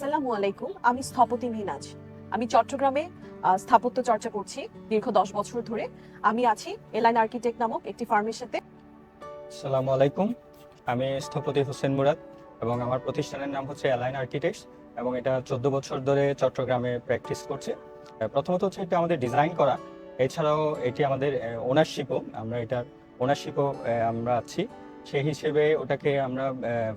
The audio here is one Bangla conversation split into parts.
আসসালামু আলাইকুম, আমি স্থপতি মিনাজ। আমি চট্টগ্রামে স্থাপত্য চর্চা করছি দীর্ঘ দশ বছর ধরে। আমি আছি এলাইন আর্কিটেক্ট নামক একটি ফার্মের সাথে। আসসালামু আলাইকুম, আমি স্থপতি হোসেন মুরাদ এবং আমার প্রতিষ্ঠানের নাম হচ্ছে এলাইন আর্কিটেক্টস এবং এটা চোদ্দ বছর ধরে চট্টগ্রামে প্র্যাকটিস করছে। প্রথমত হচ্ছে এটা আমাদের ডিজাইন করা। এছাড়াও এটি আমাদের ওনারশিপও আমরা এটার ওনারশিপও আমরা আছি। সেই হিসেবে ওটাকে আমরা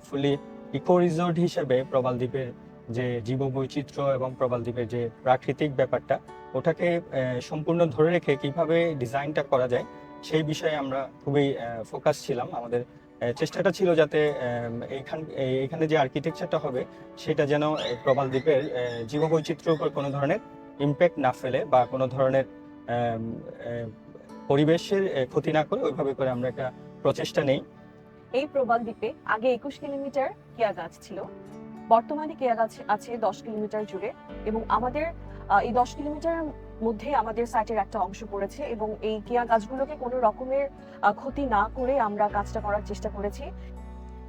ফুলি ইকো রিসোর্ট হিসেবে প্রবাল দ্বীপের যে জীববৈচিত্র্য এবং প্রবাল দ্বীপের যে প্রাকৃতিক ব্যাপারটা ওটাকে সম্পূর্ণ ধরে রেখে কীভাবে ডিজাইনটা করা যায় সেই বিষয়ে আমরা খুবই ফোকাস ছিলাম। আমাদের চেষ্টাটা ছিল যাতে এইখান এই- এইখানে যে আর্কিটেকচারটা হবে সেটা যেন প্রবাল দ্বীপের আহ, জীববৈচিত্র্যের উপর কোনো ধরনের ইম্প্যাক্ট না ফেলে বা কোনো ধরনের পরিবেশের ক্ষতি না করে ওইভাবে করে আমরা একটা প্রচেষ্টা নেই। এই প্রবাল দ্বীপে আগে একুশ কিলোমিটার কেয়া গাছ ছিল। বর্তমানে কেয়া গাছ আছে দশ কিলোমিটার জুড়ে এবং আমাদের এই দশ কিলোমিটার মধ্যে আমাদের সাইটের একটা অংশ পড়েছে এবং এই কেয়া গাছগুলোকে কোনো রকমের ক্ষতি না করে আমরা কাজটা করার চেষ্টা করেছি।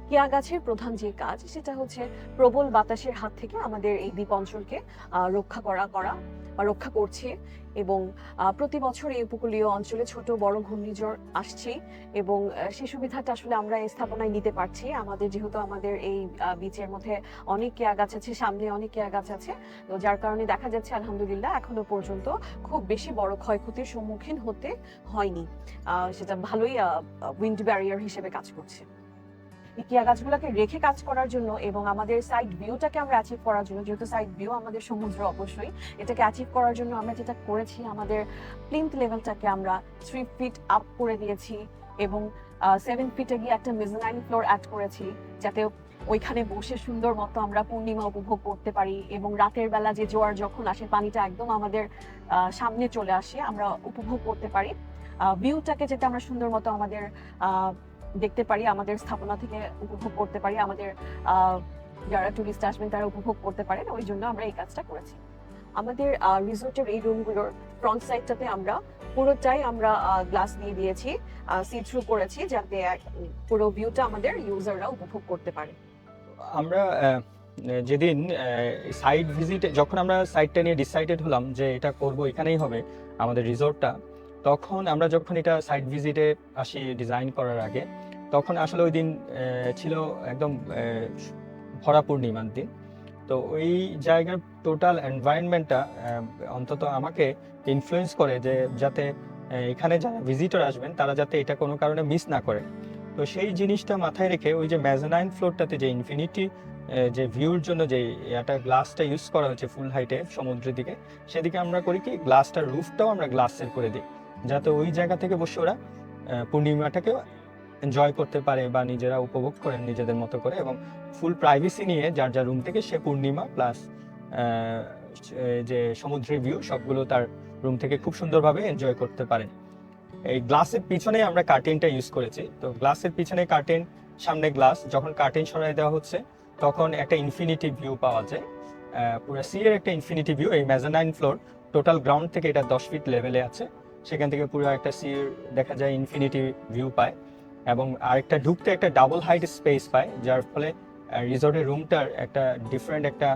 কেয়া গাছের প্রধান যে কাজ, সেটা হচ্ছে প্রবল বাতাসের হাত থেকে আমাদের এই দ্বীপ অঞ্চলকে রক্ষা করা করা। বা রক্ষা করছে এবং প্রতি বছর এই উপকূলীয় অঞ্চলে ছোট বড় ঘূর্ণিঝড় আসছে এবং সে সুবিধাটা আসলে আমরা এই স্থাপনায় নিতে পারছি। আমাদের যেহেতু আমাদের এই বিচের মধ্যে অনেক কেয়া গাছ আছে, সামনে অনেক কেয়া গাছ আছে, তো যার কারণে দেখা যাচ্ছে আলহামদুলিল্লাহ এখনও পর্যন্ত খুব বেশি বড় ক্ষয়ক্ষতির সম্মুখীন হতে হয়নি। সেটা ভালোই উইন্ড ব্যারিয়ার হিসেবে কাজ করছে। এই কেয়া গাছগুলোকে রেখে কাজ করার জন্য এবং আমাদের সাইড ভিউটাকে আমরা অ্যাচিভ করার জন্য, যেহেতু সাইড ভিউ আমাদের সমুদ্র অবশ্যই, এটাকে অ্যাচিভ করার জন্য আমরা যেটা করেছি, আমাদের প্লিন্থ লেভেলটাকে আমরা থ্রি ফিট আপ করে দিয়েছি এবং সেভেন ফিটে গিয়ে একটা মেজানাইন ফ্লোর অ্যাড করেছি, যাতে ওইখানে বসে সুন্দর মতো আমরা পূর্ণিমা উপভোগ করতে পারি এবং রাতের বেলা যে জোয়ার যখন আসে, পানিটা একদম আমাদের সামনে চলে আসে, আমরা উপভোগ করতে পারি। ভিউটাকে যেটা আমরা সুন্দর মতো আমাদের দেখতে পারি, আমাদের স্থাপনা থেকে উপভোগ করতে পারি, আমাদের যারা টুরিস্ট আসবেন তারা উপভোগ করতে পারেন, ওই জন্য আমরা এই কাজটা করেছি। আমাদের রিসোর্টের এই রুমগুলোর ফ্রন্ট সাইডটাতে আমরা পুরোটাই আমরা গ্লাস দিয়ে দিয়েছি সি থ্রু করেছি যাতে পুরো ভিউটা আমাদের ইউজাররা উপভোগ করতে পারে। আমরা যেদিন সাইট ভিজিটে যখন আমরা সাইটটা নিয়ে ডিসাইডেড হলাম যে এটা করব, এখানেই হবে আমাদের রিসোর্টটা তখন আমরা যখন এটা সাইট ভিজিটে আসি ডিজাইন করার আগে তখন আসলে ওই দিন ছিল একদম ভরা পূর্ণিমার দিন। তো ওই জায়গার টোটাল এনভায়রনমেন্টটা অন্তত আমাকে ইনফ্লুয়েন্স করে যে যাতে এখানে যারা ভিজিটর আসবেন, তারা যাতে এটা কোনো কারণে মিস না করে। তো সেই জিনিসটা মাথায় রেখে ওই যে ম্যাজানাইন ফ্লোরটাতে যে ইনফিনিটি যে ভিউর জন্য যে একটা গ্লাসটা ইউজ করা হয়েছে ফুল হাইটে সমুদ্রের দিকে, সেদিকে আমরা করি কি গ্লাসটার রুফটাও আমরা গ্লাসের করে দিই। যাতে ওই জায়গা থেকে বসে ওরা পূর্ণিমাটাকে এনজয় করতে পারে বা নিজেরা উপভোগ করেন নিজেদের মতো করে এবং ফুল প্রাইভেসি নিয়ে যার যার রুম থেকে সে পূর্ণিমা প্লাস যে সমুদ্রের ভিউ সবগুলো তার রুম থেকে খুব সুন্দরভাবে এনজয় করতে পারেন এই গ্লাসের পিছনে আমরা কার্টেনটা ইউজ করেছি। তো গ্লাসের পিছনে কার্টেন সামনে গ্লাস যখন কার্টেন সরাই দেওয়া হচ্ছে, তখন একটা ইনফিনিটি ভিউ পাওয়া যায়। পুরো সি এর একটা ইনফিনিটি ভিউ এই ম্যাজানাইন ফ্লোর টোটাল গ্রাউন্ড থেকে এটা দশ ফিট লেভেলে আছে। সেখান থেকে পুরো একটা সি দেখা যায় ইনফিনিটি ভিউ পায়। এবং আরেকটা ঢুকতে একটা ডাবল হাইট স্পেস পায়, যার ফলে রিসোর্টের রুমটার একটা ডিফারেন্ট একটা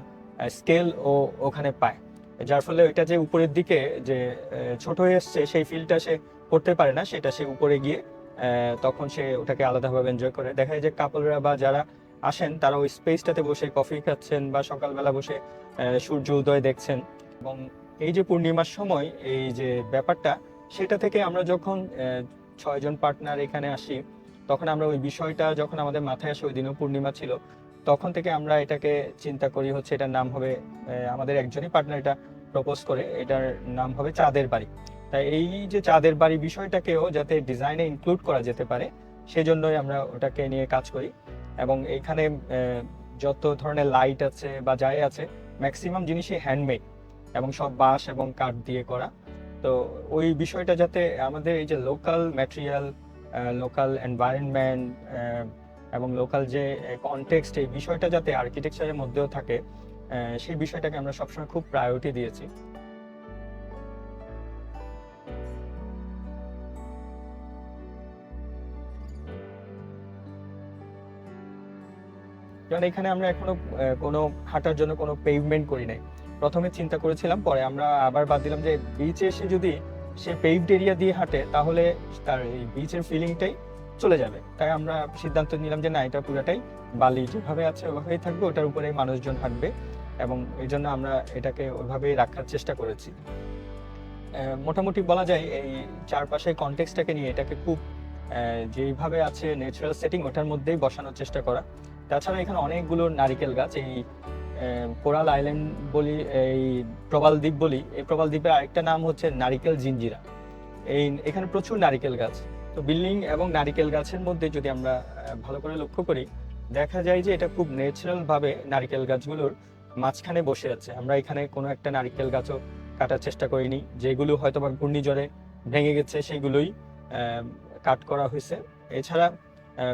স্কেল ও ওখানে পায়। যার ফলে ওইটা যে উপরের দিকে যে ছোট হয়ে এসছে, সেই ফিলটা সে করতে পারে না। সেটা সে উপরে গিয়ে তখন সে ওটাকে আলাদাভাবে এনজয় করে। দেখা যায় যে কাপলরা বা যারা আসেন, তারা ওই স্পেসটাতে বসে কফি খাচ্ছেন বা সকালবেলা বসে সূর্য উদয় দেখছেন। এবং এই যে পূর্ণিমার সময়, এই যে ব্যাপারটা, সেটা থেকে আমরা যখন ছয়জন পার্টনার এখানে আসি তখন আমরা ওই বিষয়টা যখন আমাদের মাথায় আসে, ওই দিনও পূর্ণিমা ছিল, তখন থেকে আমরা এটাকে চিন্তা করি হচ্ছে এটার নাম হবে আমাদের একজনই পার্টনার এটা প্রপোজ করে, এটার নাম হবে চাঁদের বাড়ি। তাই এই যে চাঁদের বাড়ি বিষয়টাকেও যাতে ডিজাইনে ইনক্লুড করা যেতে পারে, সেজন্যই আমরা ওটাকে নিয়ে কাজ করি। এবং এইখানে যত ধরনের লাইট আছে বা যাই আছে ম্যাক্সিমাম জিনিসই হ্যান্ডমেড এবং সব বাঁশ এবং কাঠ দিয়ে করা। তো ওই বিষয়টা যাতে আমাদের এই যে লোকাল ম্যাটেরিয়াল লোকাল এনভায়রনমেন্ট এবং লোকাল যে কনটেক্সট এই বিষয়টা যাতে আর্কিটেকচারের মধ্যেও থাকে সেই বিষয়টাকে আমরা সবসময় খুব প্রায়োরিটি দিয়েছি। কারণ এখানে আমরা এখনও কোনো হাঁটার জন্য কোনো পেভমেন্ট করি নাই। প্রথমে চিন্তা করেছিলাম, পরে আমরা আবার বাদ দিলাম যে বিচে এসে যদি সে পেভড এরিয়া দিয়ে হাঁটে, তাহলে তার এই বিচের ফিলিংটাই চলে যাবে। তাই আমরা সিদ্ধান্ত নিলাম যে, না, এটা পুরোটাই বালি যেভাবে আছে ওভাবেই থাকবে, ওটার উপরে মানুষজন হাঁটবে এবং এই জন্য আমরা এটাকে ওইভাবেই রাখার চেষ্টা করেছি। মোটামুটি বলা যায় এই চারপাশের কনটেক্সটটাকে নিয়ে এটাকে খুব যেইভাবে আছে ন্যাচারাল সেটিং ওটার মধ্যেই বসানোর চেষ্টা করা। তাছাড়া এখানে অনেকগুলো নারিকেল গাছ, এই কোরাল আইল্যান্ড বলি, এই প্রবাল দ্বীপ বলি, এই প্রবাল দ্বীপের আরেকটা নাম হচ্ছে নারিকেল জিঞ্জিরা। এই, এখানে প্রচুর নারিকেল গাছ। তো বিল্ডিং এবং নারিকেল গাছের মধ্যে যদি আমরা ভালো করে লক্ষ্য করি, দেখা যায় যে এটা খুব ন্যাচারাল ভাবে নারিকেল গাছগুলোর মাঝখানে বসে আছে। আমরা এখানে কোনো একটা নারিকেল গাছও কাটার চেষ্টা করিনি। যেগুলো হয়তো বা ঘূর্ণিঝড়ে ভেঙে গেছে, সেগুলোই কাট করা হয়েছে। এছাড়া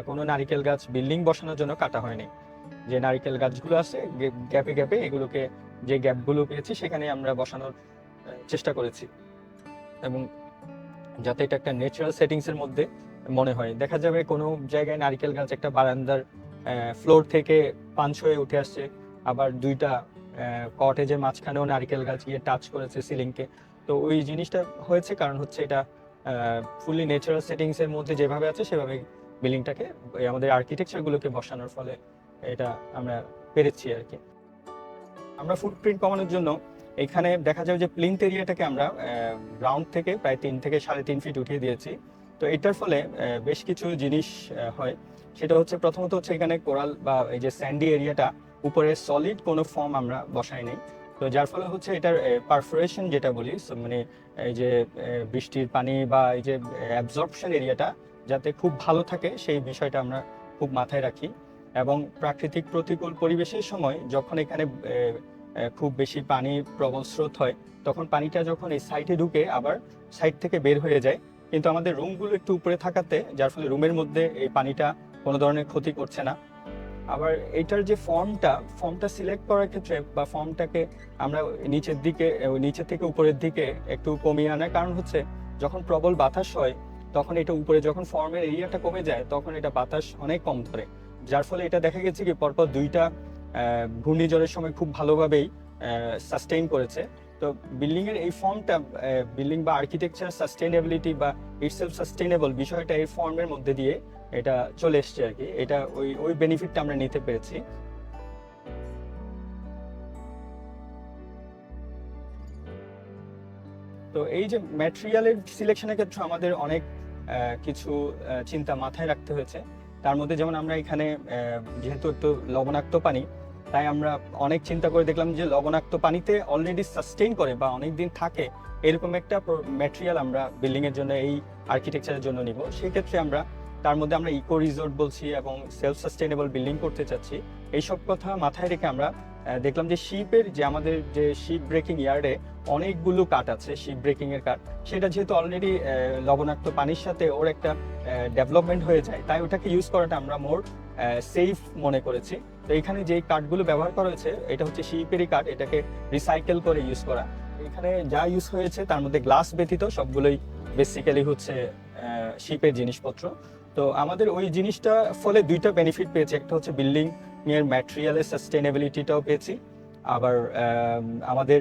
কোনো নারিকেল গাছ বিল্ডিং বসানোর জন্য কাটা হয়নি। যে নারিকেল গাছগুলো আছে গ্যাপে গ্যাপে এগুলোকে যে গ্যাপগুলো পেয়েছি সেখানে আমরা বসানোর চেষ্টা করেছি। এবং যাতে এটা একটা ন্যাচারাল সেটিংস এর মধ্যে মনে হয়। দেখা যাবে কোনো জায়গায় নারিকেল গাছ একটা বারান্দার ফ্লোর থেকে পাঁচ হয়ে উঠে আসছে, আবার দুইটা কটেজের মাঝখানেও নারিকেল গাছ গিয়ে টাচ করেছে সিলিংকে তো ওই জিনিসটা হয়েছে কারণ হচ্ছে এটা ফুলি ন্যাচারাল সেটিংস এর মধ্যে যেভাবে আছে সেভাবে বিল্ডিংটাকে আমাদের আর্কিটেকচার গুলোকে বসানোর ফলে এটা আমরা পেরেছি আর কি। আমরা ফুটপ্রিন্ট কমানোর জন্য এখানে দেখা যাবে যে প্লিন্ট এরিয়াটাকে আমরা গ্রাউন্ড থেকে প্রায় তিন থেকে সাড়ে তিন ফিট উঠিয়ে দিয়েছি। তো এটার ফলে বেশ কিছু জিনিস হয়। সেটা হচ্ছে প্রথমত হচ্ছে এখানে কোরাল বা এই যে স্যান্ডি এরিয়াটা উপরে সলিড কোনো ফর্ম আমরা বসাই নেই। তো যার ফলে হচ্ছে এটার পারফোরেশন যেটা বলি মানে এই যে বৃষ্টির পানি বা এই যে অ্যাবজর্পশন এরিয়াটা যাতে খুব ভালো থাকে, সেই বিষয়টা আমরা খুব মাথায় রাখি। এবং প্রাকৃতিক প্রতিকূল পরিবেশের সময় যখন এখানে খুব বেশি পানি প্রবল স্রোত হয়, তখন পানিটা যখন এই সাইডে ঢুকে আবার সাইড থেকে বের হয়ে যায়। কিন্তু আমাদের রুমগুলো একটু উপরে থাকাতে, যার ফলে রুমের মধ্যে এই পানিটা কোনো ধরনের ক্ষতি করছে না। আবার এটার যে ফর্মটা ফর্মটা সিলেক্ট করার ক্ষেত্রে বা ফর্মটাকে আমরা নিচের দিকে নিচের থেকে উপরের দিকে একটু কমিয়ে আনার কারণ হচ্ছে, যখন প্রবল বাতাস হয়, তখন এটা উপরে যখন ফর্মের এরিয়াটা কমে যায়, তখন এটা বাতাস অনেক কম ধরে। যার ফলে এটা দেখা গেছে কি পরপর দুইটা ঘূর্ণিঝড়ের সময় খুব ভালোভাবেই সাস্টেইন করেছে। তো বিল্ডিং এর এই ফর্মটা বিল্ডিং বা আর্কিটেকচার সাস্টেইনেবিলিটি বা ইটসেলফ সাস্টেইনেবল বিষয়টা এই ফর্মের মধ্যে দিয়ে এটা চলে এসছে আর কি। এটা ওই ওই বেনিফিটটা আমরা নিতে পেরেছি। তো এই যে ম্যাটেরিয়ালের সিলেকশনের ক্ষেত্রে আমাদের অনেক কিছু চিন্তা মাথায় রাখতে হয়েছে। তার মধ্যে যেমন আমরা এখানে যেহেতু একটু লবণাক্ত পানি, তাই আমরা অনেক চিন্তা করে দেখলাম যে লবণাক্ত পানিতে অলরেডি সাস্টেইন করে বা অনেক দিন থাকে, এরকম একটা ম্যাটেরিয়াল আমরা বিল্ডিং এর জন্য এই আর্কিটেকচারের জন্য নিব। সেক্ষেত্রে আমরা, তার মধ্যে আমরা ইকো রিসোর্ট বলছি এবং সেলফ সাস্টেনেবল বিল্ডিং করতে চাচ্ছি। এইসব কথা মাথায় রেখে আমরা দেখলাম যে শিপের যে আমাদের যে শিপ ব্রেকিং ইয়ার্ডে অনেকগুলো কাঠ আছে শিপ ব্রেকিং এর কাঠ। সেটা যেহেতু অলরেডি লবণাক্ত পানির সাথে ওর একটা ডেভেলপমেন্ট হয়ে যায়, তাই ওটাকে ইউজ করাটা আমরা মোর সেফ মনে করেছি। তো এখানে যে কাঠগুলো ব্যবহার করা হয়েছে, এটা হচ্ছে শিপেরই কাঠ, এটাকে রিসাইকেল করে ইউজ করা। এখানে যা ইউজ হয়েছে, তার মধ্যে গ্লাস ব্যতীত সবগুলোই বেসিক্যালি হচ্ছে শিপের জিনিসপত্র। তো আমাদের ওই জিনিসটা ফলে দুইটা বেনিফিট পেয়েছে, একটা হচ্ছে বিল্ডিং এর ম্যাটেরিয়ালের সাস্টেনেবিলিটিটাও পেয়েছি। আবার আমাদের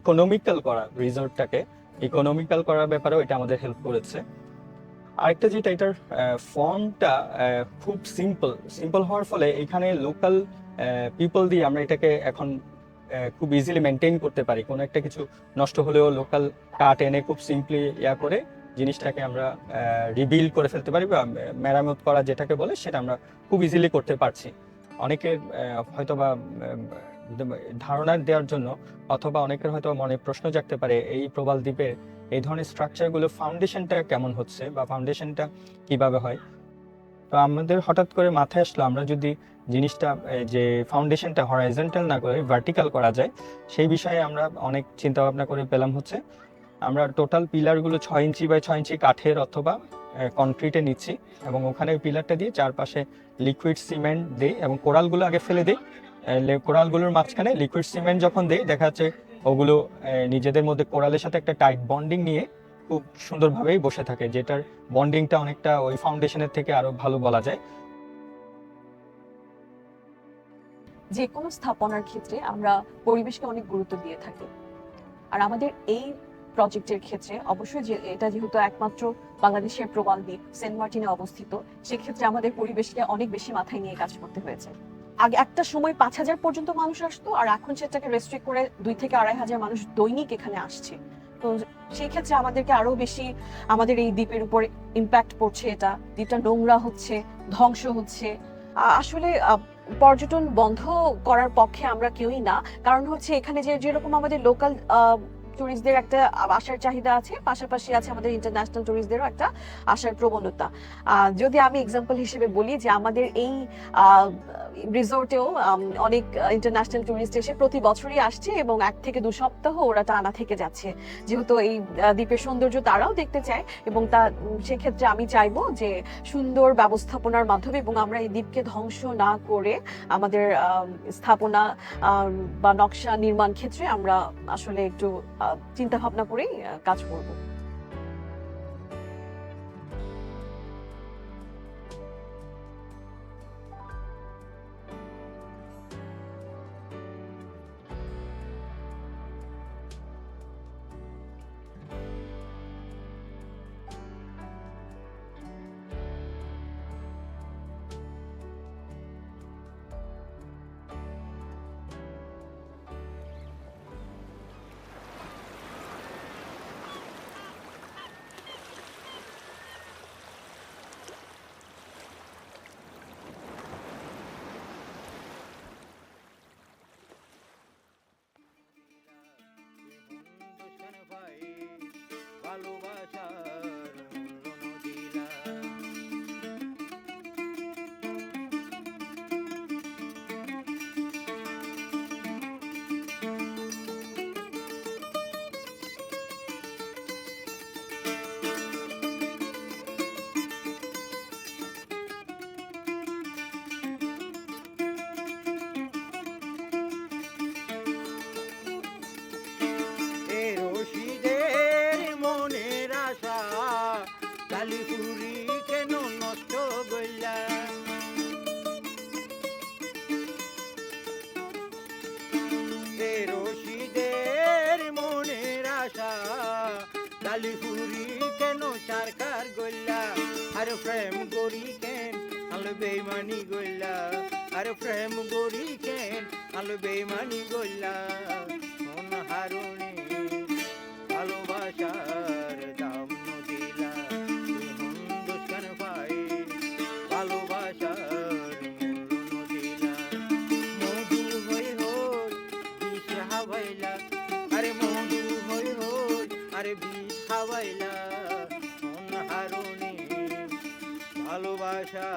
ইকোনমিক্যাল করা রিসোর্টটাকে ইকোনমিক্যাল করার ব্যাপারেও এটা আমাদের হেল্প করেছে। আরেকটা যেটা এটার ফর্মটা খুব সিম্পল সিম্পল হওয়ার ফলে এখানে লোকাল পিপল দিয়ে আমরা এটাকে এখন খুব ইজিলি মেনটেন করতে পারি। কোনো একটা কিছু নষ্ট হলেও লোকাল কাঠ এনে খুব সিম্পলি ইয়া করে জিনিসটাকে আমরা রিবিল করে ফেলতে পারি বা মেরামত করা যেটাকে বলে সেটা আমরা খুব ইজিলি করতে পারছি। অনেকের আহ, হয়তো বা ধারণা দেওয়ার জন্য অথবা অনেকের হয়তো মনে প্রশ্ন জাগতে পারে এই প্রবাল দ্বীপের এই ধরনের স্ট্রাকচারগুলো ফাউন্ডেশনটা কেমন হচ্ছে বা ফাউন্ডেশনটা কীভাবে হয়? তো আমাদের হঠাৎ করে মাথায় আসলো আমরা যদি জিনিসটা যে ফাউন্ডেশনটা হরাইজেন্টাল না করে ভার্টিক্যাল করা যায় সেই বিষয়ে আমরা অনেক চিন্তা ভাবনা করে পেলাম হচ্ছে আমরা টোটাল পিলারগুলো ছয় ইঞ্চি বাই ছয় ইঞ্চি কাঠের অথবা কনক্রিটে নিচ্ছি এবং ওখানে পিলারটা দিয়ে চারপাশে লিকুইড সিমেন্ট দিই এবং কোরালগুলো আগে ফেলে দিই। কোরালগুলোর মাঝখানে লিকুইড সিমেন্ট যখন দেই, দেখা যাচ্ছে ওগুলো নিজেদের মধ্যে কোরালের সাথে একটা টাইট বন্ডিং নিয়ে খুব সুন্দরভাবেই বসে থাকে, যেটার বন্ডিংটা অনেকটা ওই ফাউন্ডেশনের থেকে আরও ভালো বলা যায়। যে কোনো স্থাপনার ক্ষেত্রে আমরা পরিবেশকে অনেক গুরুত্ব দিয়ে থাকি। আর আমাদের এই প্রজেক্টের ক্ষেত্রে, অবশ্যই যে এটা যেহেতু একমাত্র বাংলাদেশের প্রবাল দ্বীপ, সেন্ট মার্টিনে অবস্থিত, সেক্ষেত্রে আমাদের পরিবেশকে অনেক বেশি মাথায় নিয়ে কাজ করতে হয়েছে। আগে একটা সময় পাঁচ হাজার পর্যন্ত মানুষ আসতো, আর এখন সেটাকে রেস্ট্রিক্ট করে দুই থেকে আড়াই হাজার মানুষ দৈনিক এখানে আসছে। তো সেই ক্ষেত্রে আমাদেরকে আরও বেশি আমাদের এই দ্বীপের উপর ইম্প্যাক্ট পড়ছে এটা, দ্বীপটা নোংরা হচ্ছে, ধ্বংস হচ্ছে। আসলে পর্যটন বন্ধ করার পক্ষে আমরা কেউই না, কারণ হচ্ছে এখানে যে, যেরকম আমাদের লোকাল টুরিস্টদের একটা আসার চাহিদা আছে, পাশাপাশি আছে আমাদের ইন্টারন্যাশনাল টুরিস্টদেরও একটা আসার প্রবণতা। যদি আমি এক্সাম্পল হিসেবে বলি যে আমাদের এই রিসোর্টেও অনেক ইন্টারন্যাশনাল টুরিস্ট এসে প্রতি বছরই আসছে এবং এক থেকে দু সপ্তাহ ওরা টানা থেকে যাচ্ছে। যেহেতু এই দ্বীপের সৌন্দর্য তারাও দেখতে চায় এবং তা সেক্ষেত্রে আমি চাইব যে সুন্দর ব্যবস্থাপনার মাধ্যমে এবং আমরা এই দ্বীপকে ধ্বংস না করে আমাদের আম, স্থাপনা বা নকশা নির্মাণ ক্ষেত্রে আমরা আসলে একটু চিন্তা ভাবনা করেই কাজ করব। কালীপুরি কেন চারকার গইলা আর প্রেম গরি কেন আলো বেমানি গইলা আর প্রেম গরি কেন আলো বেমানি গইলা মন হারুনি ভালোবাসার ভালোবাসা।